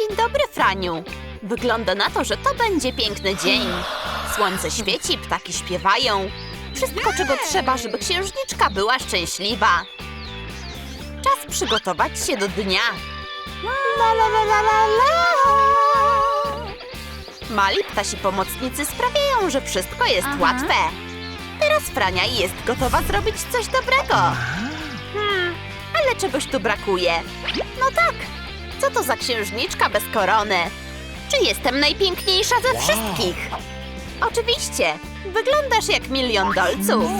Dzień dobry, Franiu. Wygląda na to, że to będzie piękny dzień. Słońce świeci, ptaki śpiewają. Wszystko, czego trzeba, żeby księżniczka była szczęśliwa. Czas przygotować się do dnia. La, la, la, la, la, la. Mali ptasi pomocnicy sprawiają, że wszystko jest Aha. łatwe. Teraz Frania jest gotowa zrobić coś dobrego. Hmm, ale czegoś tu brakuje. No tak, co to za księżniczka bez korony? Czy jestem najpiękniejsza ze wszystkich? Oczywiście, wyglądasz jak milion dolców.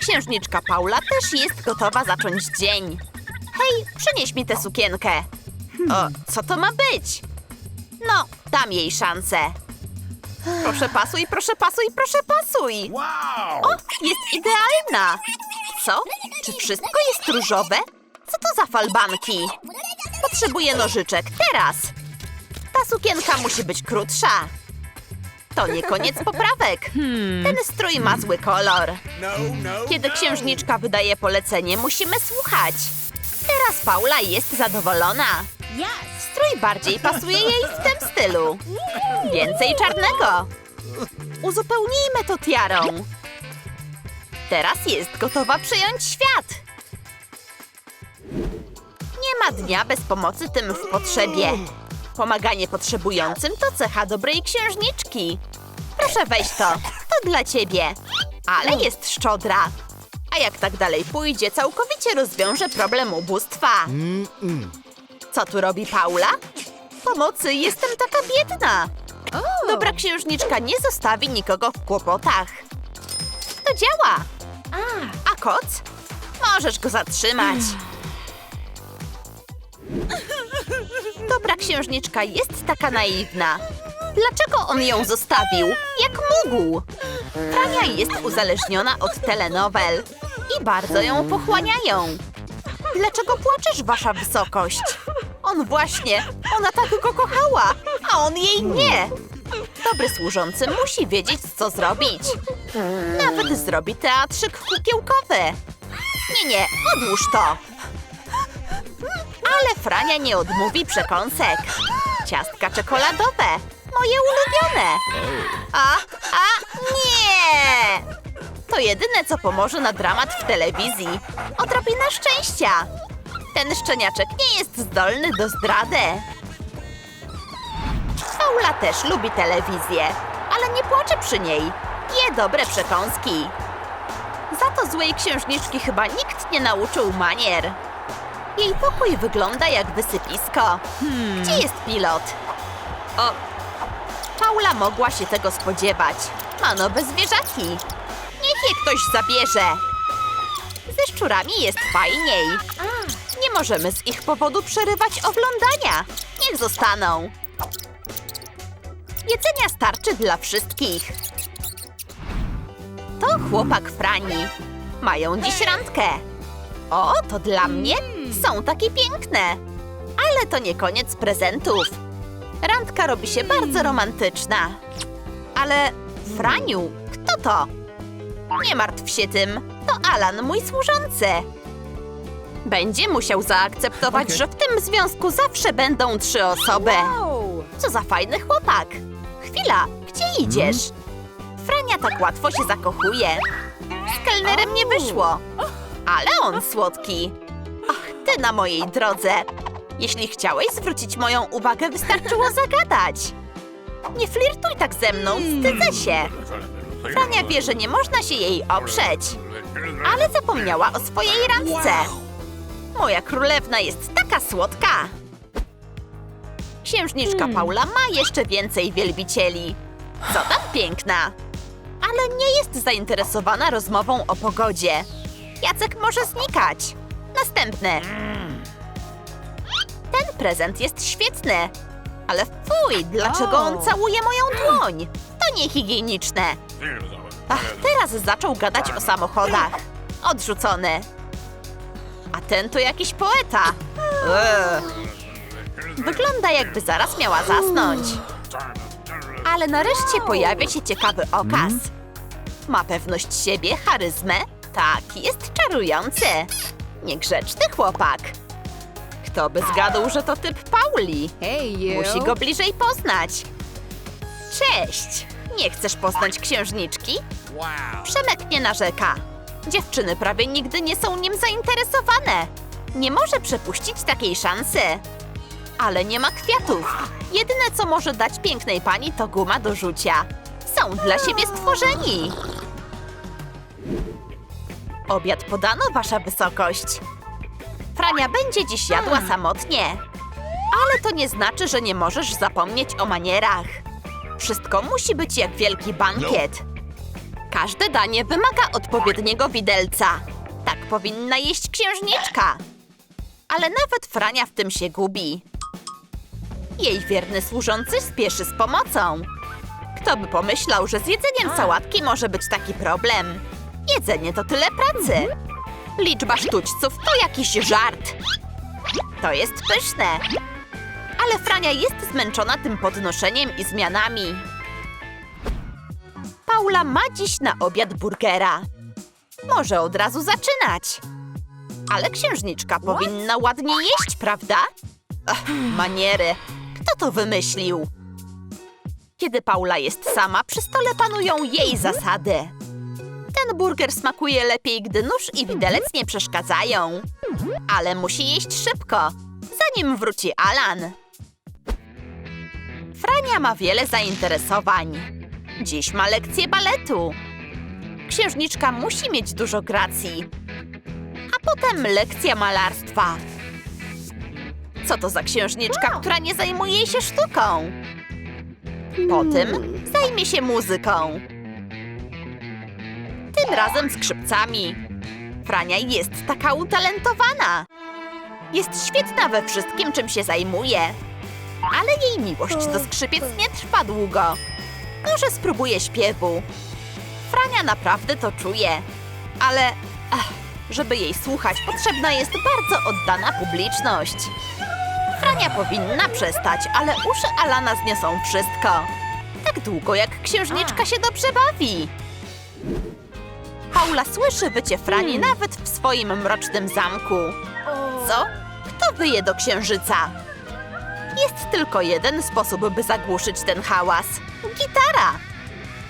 Księżniczka Paula też jest gotowa zacząć dzień. Hej, przynieś mi tę sukienkę. O, co to ma być? No, dam jej szansę. Proszę pasuj, proszę pasuj, proszę pasuj. O, jest idealna! Co? Czy wszystko jest różowe? Co to za falbanki? Potrzebuję nożyczek, teraz! Ta sukienka musi być krótsza. To nie koniec poprawek. Ten strój ma zły kolor. No, no. Kiedy księżniczka wydaje polecenie, musimy słuchać. Teraz Paula jest zadowolona. Strój bardziej pasuje jej w tym stylu. Więcej czarnego. Uzupełnijmy to tiarą. Teraz jest gotowa przejąć świat. Dnia bez pomocy tym w potrzebie. Pomaganie potrzebującym to cecha dobrej księżniczki. Proszę weź to. To dla ciebie. Ale jest szczodra. A jak tak dalej pójdzie, całkowicie rozwiąże problem ubóstwa. Co tu robi Paula? Pomocy, jestem taka biedna. Dobra księżniczka nie zostawi nikogo w kłopotach. To działa. A, A koc? Możesz go zatrzymać. Księżniczka jest taka naiwna. Dlaczego on ją zostawił? Jak mógł? Frania jest uzależniona od telenowel i bardzo ją pochłaniają. Dlaczego płaczesz, wasza wysokość? On właśnie, ona tak go kochała, a on jej nie. Dobry służący musi wiedzieć, co zrobić. Nawet zrobi teatrzyk kukiełkowy. Nie, nie, odłóż to. Ale Frania nie odmówi przekąsek. Ciastka czekoladowe, moje ulubione. A, a, nie! To jedyne, co pomoże na dramat w telewizji. Odrobina szczęścia. Ten szczeniaczek nie jest zdolny do zdrady. Paula też lubi telewizję, ale nie płacze przy niej. Je dobre przekąski. Za to złej księżniczki chyba nikt nie nauczył manier. Jej pokój wygląda jak wysypisko. Gdzie jest pilot? O, Paula mogła się tego spodziewać. Ma nowe zwierzaki. Niech je ktoś zabierze. Ze szczurami jest fajniej. Nie możemy z ich powodu przerywać oglądania. Niech zostaną. Jedzenia starczy dla wszystkich. To chłopak Frani. Mają dziś randkę. O, to dla mnie? Są takie piękne. Ale to nie koniec prezentów. Randka robi się bardzo romantyczna. Ale Franiu, kto to? Nie martw się tym. To Alan, mój służący. Będzie musiał zaakceptować, Okej. że w tym związku zawsze będą trzy osoby. wow! Co za fajny chłopak! Chwila, gdzie idziesz? Frania tak łatwo się zakochuje. Z kelnerem nie wyszło. Ale on słodki. Ach, ty na mojej drodze. Jeśli chciałeś zwrócić moją uwagę, wystarczyło zagadać. Nie flirtuj tak ze mną, wstydzę się. Frania wie, że nie można się jej oprzeć. Ale zapomniała o swojej randce. Moja królewna jest taka słodka. Księżniczka Paula ma jeszcze więcej wielbicieli. Co tam piękna? Ale nie jest zainteresowana rozmową o pogodzie. Jacek może znikać. Następny. Ten prezent jest świetny. Ale fuj, dlaczego on całuje moją dłoń? To niehigieniczne. Ach, teraz zaczął gadać o samochodach. Odrzucony. A ten to jakiś poeta. Wygląda jakby zaraz miała zasnąć. Ale nareszcie pojawia się ciekawy okaz. Ma pewność siebie, charyzmę. Tak, jest czarujący. Niegrzeczny chłopak. Kto by zgadł, że to typ Pauli? Musi go bliżej poznać. Cześć! Nie chcesz poznać księżniczki? Przemek nie narzeka. Dziewczyny prawie nigdy nie są nim zainteresowane. Nie może przepuścić takiej szansy. Ale nie ma kwiatów. Jedyne, co może dać pięknej pani, to guma do rzucia. Są dla siebie stworzeni. Obiad podano, wasza wysokość. Frania będzie dziś jadła samotnie. Ale to nie znaczy, że nie możesz zapomnieć o manierach. Wszystko musi być jak wielki bankiet. Każde danie wymaga odpowiedniego widelca. Tak powinna jeść księżniczka. Ale nawet Frania w tym się gubi. Jej wierny służący spieszy z pomocą. Kto by pomyślał, że z jedzeniem sałatki może być taki problem? Jedzenie to tyle pracy. Liczba sztućców to jakiś żart. To jest pyszne. Ale Frania jest zmęczona tym podnoszeniem i zmianami. Paula ma dziś na obiad burgera. Może od razu zaczynać. Ale księżniczka powinna ładnie jeść, prawda? Ach, maniery. Kto to wymyślił? Kiedy Paula jest sama, przy stole panują jej zasady. Ten burger smakuje lepiej, gdy nóż i widelec nie przeszkadzają. Ale musi jeść szybko, zanim wróci Alan. Frania ma wiele zainteresowań. Dziś ma lekcję baletu. Księżniczka musi mieć dużo gracji. A potem lekcja malarstwa. Co to za księżniczka, która nie zajmuje się sztuką? Potem zajmie się muzyką. Tym razem skrzypcami. Frania jest taka utalentowana. Jest świetna we wszystkim, czym się zajmuje. Ale jej miłość do skrzypiec nie trwa długo. Może spróbuje śpiewu. Frania naprawdę to czuje. Ale, ach, żeby jej słuchać, potrzebna jest bardzo oddana publiczność. Frania powinna przestać, ale uszy Alana zniosą wszystko. Tak długo, jak księżniczka się dobrze bawi. Paula słyszy wycie Frani nawet w swoim mrocznym zamku. Co? Kto wyje do księżyca? Jest tylko jeden sposób, by zagłuszyć ten hałas. Gitara!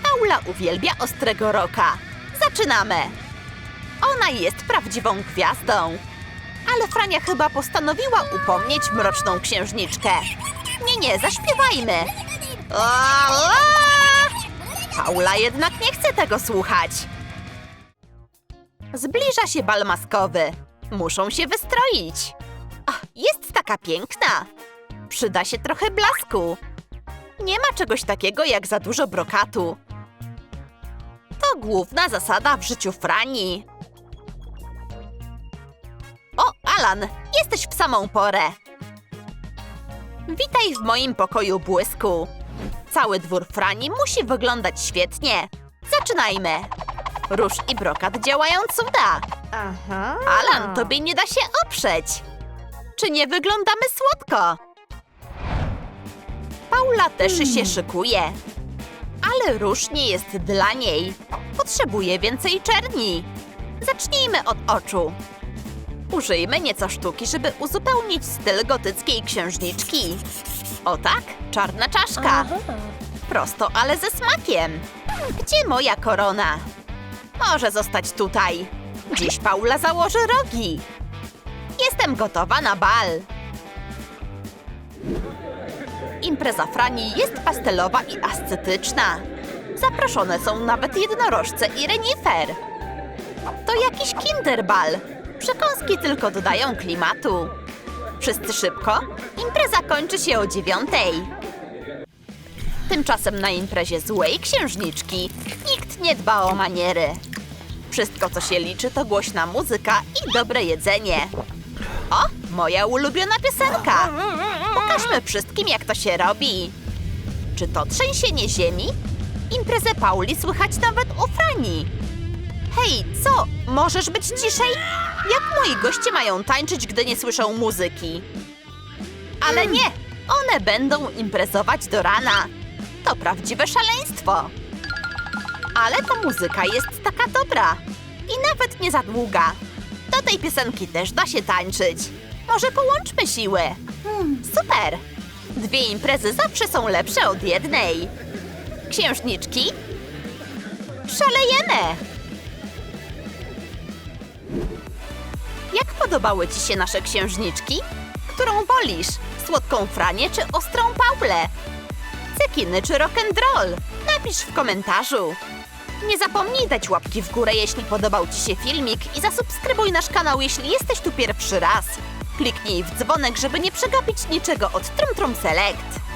Paula uwielbia ostrego roka. Zaczynamy! Ona jest prawdziwą gwiazdą. Ale Frania chyba postanowiła upomnieć mroczną księżniczkę. Nie, nie, zaśpiewajmy. O, o! Paula jednak nie chce tego słuchać. Zbliża się bal maskowy. Muszą się wystroić. Ach, jest taka piękna. Przyda się trochę blasku. Nie ma czegoś takiego jak za dużo brokatu. To główna zasada w życiu Frani. O, Alan, jesteś w samą porę. Witaj w moim pokoju błysku. Cały dwór Frani musi wyglądać świetnie. Zaczynajmy. Róż i brokat działają cuda. Aha. Alan, tobie nie da się oprzeć. Czy nie wyglądamy słodko? Paula też się szykuje. Ale róż nie jest dla niej. Potrzebuje więcej czerni. Zacznijmy od oczu. Użyjmy nieco sztuki, żeby uzupełnić styl gotyckiej księżniczki. O tak, czarna czaszka. Prosto, ale ze smakiem. Gdzie moja korona? Może zostać tutaj. Dziś Paula założy rogi. Jestem gotowa na bal. Impreza Frani jest pastelowa i ascetyczna. Zaproszone są nawet jednorożce i renifer. To jakiś kinderbal. Przekąski tylko dodają klimatu. Wszyscy szybko. Impreza kończy się o dziewiątej. Tymczasem na imprezie złej księżniczki nikt nie dba o maniery. Wszystko, co się liczy, to głośna muzyka i dobre jedzenie. O, moja ulubiona piosenka! Pokażmy wszystkim, jak to się robi. Czy to trzęsienie ziemi? Imprezę Pauli słychać nawet u Frani. Hej, co? Możesz być ciszej? Jak moi goście mają tańczyć, gdy nie słyszą muzyki? Ale nie! One będą imprezować do rana. To prawdziwe szaleństwo. Ale ta muzyka jest taka dobra. I nawet nie za długa. Do tej piosenki też da się tańczyć. Może połączmy siły. Super! Dwie imprezy zawsze są lepsze od jednej. Księżniczki? Szalejemy! Jak podobały Ci się nasze księżniczki? Którą wolisz? Słodką Franię czy ostrą Paulę? Cekiny czy rock'n'roll? Napisz w komentarzu. Nie zapomnij dać łapki w górę, jeśli podobał Ci się filmik i zasubskrybuj nasz kanał, jeśli jesteś tu pierwszy raz. Kliknij w dzwonek, żeby nie przegapić niczego od Trum Trum Select.